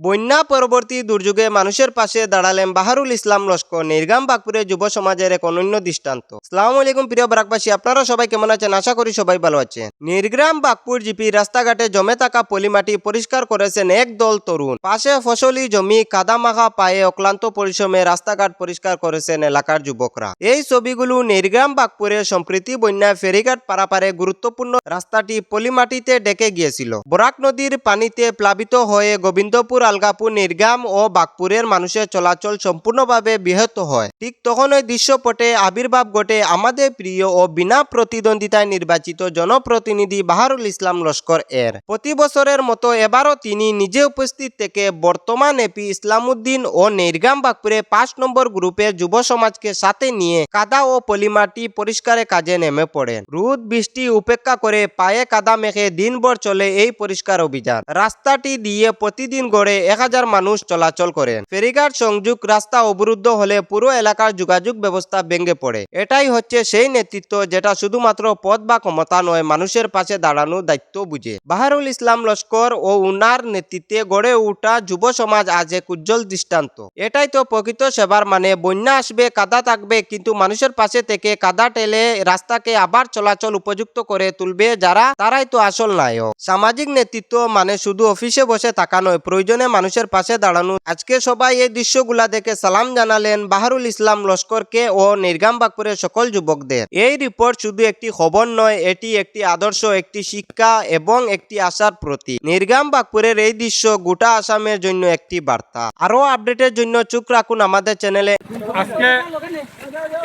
বন্যা পরবর্তী দুর্যোগে মানুষের পাশে দাঁড়ালেন বাহারুল ইসলাম লস্কর। নির্গাম বাগপুরে যুব সমাজের এক অনন্য দৃষ্টান্ত। সালাম আলাইকুম, প্রিয় বারাকবাসী। আপনারা সবাই কেমন আছেন? আশা করি সবাই ভালো আছেন। নির্গ্রাম বাগপুর জিপি রাস্তাঘাটে জমে থাকা পলিমাটি পরিষ্কার করেছেন এক দল তরুণ। পাশে ফসলি জমি, কাদামাখা পায়ে অক্লান্ত পরিশ্রমে রাস্তাঘাট পরিষ্কার করেছেন এলাকার যুবকরা। এই ছবিগুলো নির্গ্রাম বাগপুরে সম্প্রীতি বন্যায় ফেরিঘাট পারাপারে গুরুত্বপূর্ণ রাস্তাটি পলিমাটিতে ডেকে গিয়েছিল। বরাক নদীর পানিতে প্লাবিত হয়ে গোবিন্দপুর আলগাপুর, নির্গাম ও বাগপুরের মানুষের চলাচল সম্পূর্ণভাবে ব্যাহত হয়। ঠিক তখন ওই দৃশ্যপটে আবির্ভাব ঘটে আমাদের প্রিয় ও বিনা প্রতিদ্বন্দ্বিতায় নির্বাচিত জনপ্রতিনিধি বাহারুল ইসলাম লস্কর এর। প্রতি বছরের মতো এবারও তিনি নিজে উপস্থিত থেকে বর্তমান এপি ইসলামউদ্দিন ও নির্গাম বাগপুরে পাঁচ নম্বর গ্রুপের যুব সমাজকে সাথে নিয়ে কাদা ও পলিমাটি পরিষ্কারে কাজে নেমে পড়েন। রোদ, বৃষ্টি উপেক্ষা করে পায়ে কাদা মেখে দিনভর চলে এই পরিষ্কার অভিযান। রাস্তাটি দিয়ে প্রতিদিন গড়ে এক হাজার মানুষ চলাচল করেন। ফেরিঘাট সংযোগ রাস্তা অবরুদ্ধ হলে পুরো এলাকার যোগাযোগ ব্যবস্থা ভেঙে পড়ে। এটাই হচ্ছে সেই নেতৃত্ব যেটা শুধুমাত্র পদ বা ক্ষমতা নয়, মানুষের পাশে দাঁড়ানোর দায়িত্ব বুঝে। বাহারুল ইসলাম লস্কর ও উনার নেতৃত্বে গড়ে ওঠা যুব সমাজ আজ এক উজ্জ্বল দৃষ্টান্ত। এটাই তো প্রকৃত সেবার মানে বন্যা আসবে, কাদা থাকবে, কিন্তু মানুষের পাশে থেকে কাদা টেলে রাস্তাকে আবার চলাচল উপযুক্ত করে তুলবে যারা, তারাই তো আসল নায়ক। সামাজিক নেতৃত্ব মানে শুধু অফিসে বসে থাকা নয়, প্রয়োজনে মানুষের পাশে দাঁড়ানো। আজকে সবাই এই দৃশ্যগুলা দেখে সালাম জানালেন বাহারুল ইসলাম লস্করকে ও নির্গাম বাগপুরের সকল যুবকদের। এই রিপোর্ট শুধু একটি খবর নয়, এটি একটি আদর্শ, একটি শিক্ষা এবং একটি আশার প্রতীক। নির্গাম বাগপুরের এই দৃশ্য গোটা আসামের জন্য একটি বার্তা। আরও আপডেটের জন্য চোখ রাখুন আমাদের চ্যানেলে। আজকে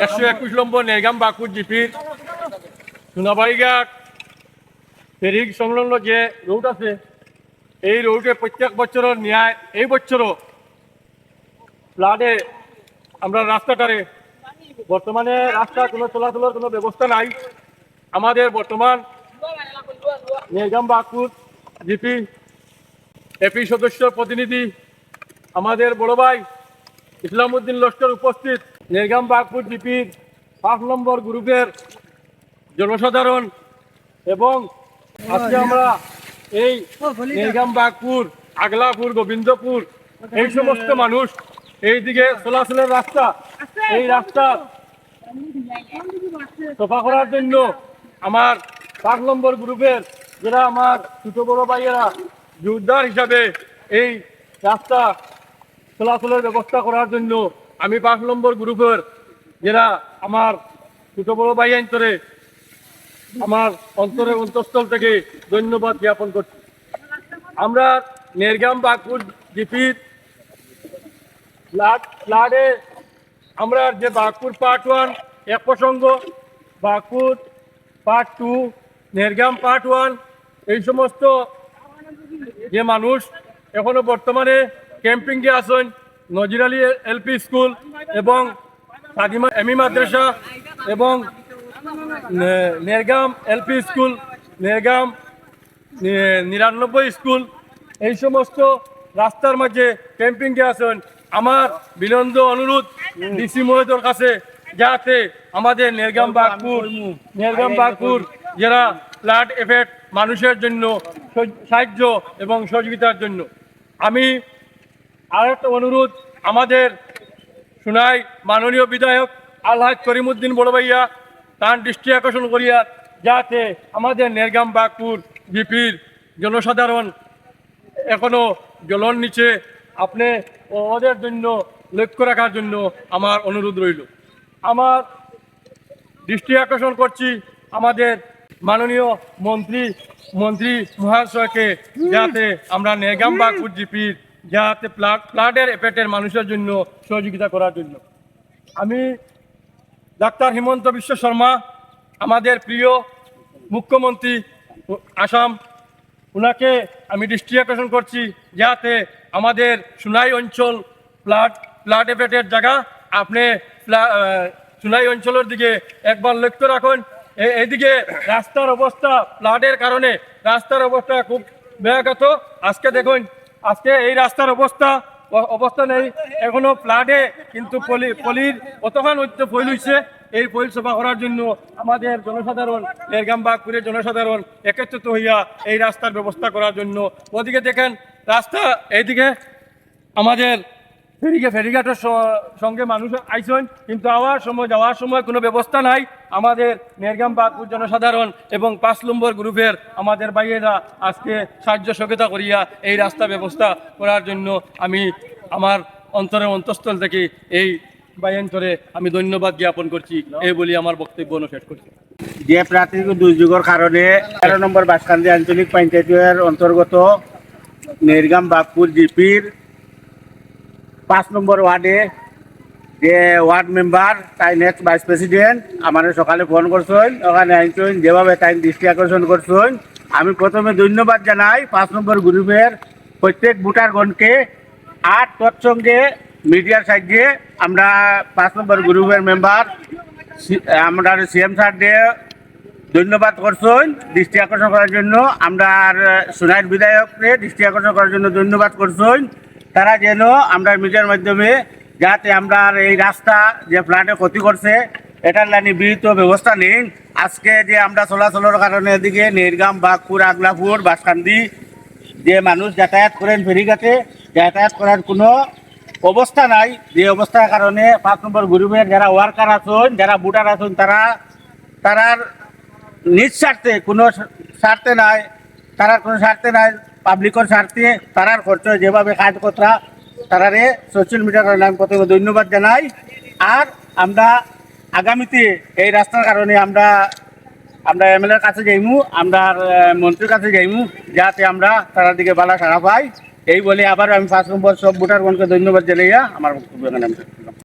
একশো একুশ নম্বর নেরগাম বাকুর জিপির সোনাবাড়িঘাট ফেরিক সংলগ্ন যে রোড আছে এই রোডে প্রত্যেক বছরের ন্যায়, এই বছরও ফ্লাডে আমরা রাস্তাটারে, বর্তমানে রাস্তা কোনো চলাচলের কোনো ব্যবস্থা নাই। আমাদের বর্তমান নেরগাম বাকুর জিপি, এপি সদস্য প্রতিনিধি, আমাদের বড় ভাই ইসলামউদ্দিন লস্কর উপস্থিত নেরগাম বাগপুর জিপির পাঁচ নম্বর গ্রুপের জনসাধারণ এবং আজকে আমরা এই বাগপুর আগলাপুর গোবিন্দপুর এই সমস্ত মানুষ এই দিকে চলাচলের রাস্তা। এই রাস্তা সফা করার জন্য আমার পাঁচ নম্বর গ্রুপের যারা আমার ছোট বড় ভাইয়েরা যোদ্ধার হিসাবে এই রাস্তা চলাচলের ব্যবস্থা করার জন্য আমি পাঁচ নম্বর গ্রুপের যারা আমার ছোট বড় ভাই আমার অন্তরের অন্তঃস্থল থেকে ধন্যবাদ জ্ঞাপন করছি। আমরা নেরগাম বাগপুর জিপির ফ্লাডে আমরা যে বাগপুর পার্ট ওয়ান এক প্রসঙ্গ Bagpur part two, Nergam part one, এই সমস্ত যে মানুষ এখনও বর্তমানে ক্যাম্পিংয়ে আসেন নজির আলী এলপি স্কুল এবং এমি মাদ্রাসা এবং নেরগাম এলপি স্কুল, নেরগাম নিরানব্বই স্কুল। এই সমস্ত রাস্তার মাঝে ক্যাম্পিংয়ে আসেন আমার বিনন্দ অনুরোধ ডিসি মহোদয়ের কাছে, যাতে আমাদের নেরগাম বাগপুর নেরগাম বাগপুর, যারা ফ্লাড এফেক্ট মানুষের জন্য সাহায্য এবং সহযোগিতার জন্য। আমি আর একটা অনুরোধ, আমাদের শোনাই মাননীয় বিধায়ক আলহাজ করিমুদ্দিন বড় ভাইয়া তার দৃষ্টি আকর্ষণ করিয়া যাতে আমাদের নেরগাম বাগপুর জিপির জনসাধারণ এখনও জলর নিচে, আপনি ওদের জন্য লক্ষ্য রাখার জন্য আমার অনুরোধ রইল। আমার দৃষ্টি আকর্ষণ করছি আমাদের মাননীয় মন্ত্রী মন্ত্রী মহাশয়কে যাতে আমরা নেগাম বাগপুর জিপির যাতে প্লাড প্লাডের এফেক্টের মানুষের জন্য সহযোগিতা করার জন্য। আমি ডাক্তার হিমন্ত বিশ্ব শর্মা, আমাদের প্রিয় মুখ্যমন্ত্রী আসাম ওনাকে আমি দৃষ্টি আকর্ষণ করছি যাতে আমাদের সুনাই অঞ্চল ফ্লাড ফ্লাড এফেক্টের জায়গা, আপনি সুনাই অঞ্চলের দিকে একবার লক্ষ্য রাখুন। এ- এদিকে রাস্তার অবস্থা ফ্লাডের কারণে রাস্তার অবস্থা খুব ব্যাঘাত। আজকে দেখুন, আজকে এই রাস্তার অবস্থা অবস্থা নেই। এখনও ফ্লাডে কিন্তু পলি পলির কতখান হচ্ছে ফইল হয়েছে এই ফইল সভা করার জন্য আমাদের জনসাধারণ এরগাম বাগপুরের জনসাধারণ একত্রিত হইয়া এই রাস্তার ব্যবস্থা করার জন্য। ওদিকে দেখেন রাস্তা এইদিকে আমাদের ফেরিকে ফেরিঘাটের সঙ্গে মানুষ আইসন, কিন্তু আওয়ার সময়, যাওয়ার সময় কোনো ব্যবস্থা নাই। আমাদের নেরগাম বাগপুর জনসাধারণ এবং পাঁচ নম্বর গ্রুপের আমাদের ভাইয়েরা আজকে সাহায্য সহযোগিতা করিয়া এই রাস্তা ব্যবস্থা করার জন্য আমি আমার অন্তরের অন্তঃস্থল থেকে এই বাইন্তরে আমি ধন্যবাদ জ্ঞাপন করছি। এই বলি আমার বক্তব্য অনুশেষ করছি। যে প্রাকৃতিক দুর্যোগের কারণে তেরো নম্বর বাসকান্দি আঞ্চলিক পঞ্চায়েতের অন্তর্গত নেরগাম বাগপুর জিপির পাঁচ নম্বর ওয়ার্ডে যে ওয়ার্ড মেম্বার, তাই নেক্সট ভাইস প্রেসিডেন্ট আমার সকালে ফোন করছেন, ওখানে আনছেন যেভাবে তাই দৃষ্টি আকর্ষণ করছেন। আমি প্রথমে ধন্যবাদ জানাই পাঁচ নম্বর গ্রুপের প্রত্যেক ভোটারগণকে। আর তৎসঙ্গে মিডিয়ার সাহায্যে আমরা পাঁচ নম্বর গ্রুপের মেম্বার আমরা সিএম স্যার দিয়ে ধন্যবাদ করছেন দৃষ্টি আকর্ষণ করার জন্য। আমরা সোনাইর বিধায়ককে দৃষ্টি আকর্ষণ করার জন্য ধন্যবাদ করছেন। তারা যেন আমরা মিডিয়ার মাধ্যমে যাতে আমরা এই রাস্তা যে ফ্লাডে ক্ষতি করছে, এটার লাইনে বিহিত ব্যবস্থা নেই। আজকে যে আমরা চলাচলের কারণে এদিকে নেরগাম বাগপুর আগলাপুর, বাসকান্দি যে মানুষ যাতায়াত করেন ফেরিঘাটে যাতায়াত করার কোনো অবস্থা নাই। যে অবস্থার কারণে পাঁচ নম্বর গ্রুপের যারা ওয়ার্কার আছেন, যারা ভোটার আছেন, তারা, তারার নিজ স্বার্থে কোনো স্বার্থে নাই, তারার কোনো স্বার্থে নাই। পাবলিকের স্বার্থে তারার খরচ যেভাবে কাজ করা তারারে সোশ্যাল মিডিয়ার আমি প্রথমে ধন্যবাদ জানাই। আর আমরা আগামীতে এই রাস্তার কারণে আমরা আমরা এমএলএর কাছে যাইমু, আমরা মন্ত্রীর কাছে যাইমু, যাতে আমরা তারার দিকে বালা সারা পাই। এই বলে আবার আমি পাঁচ নম্বর সব ভোটারগণকে ধন্যবাদ জানাইয়া। আমার বক্তব্য এখানে।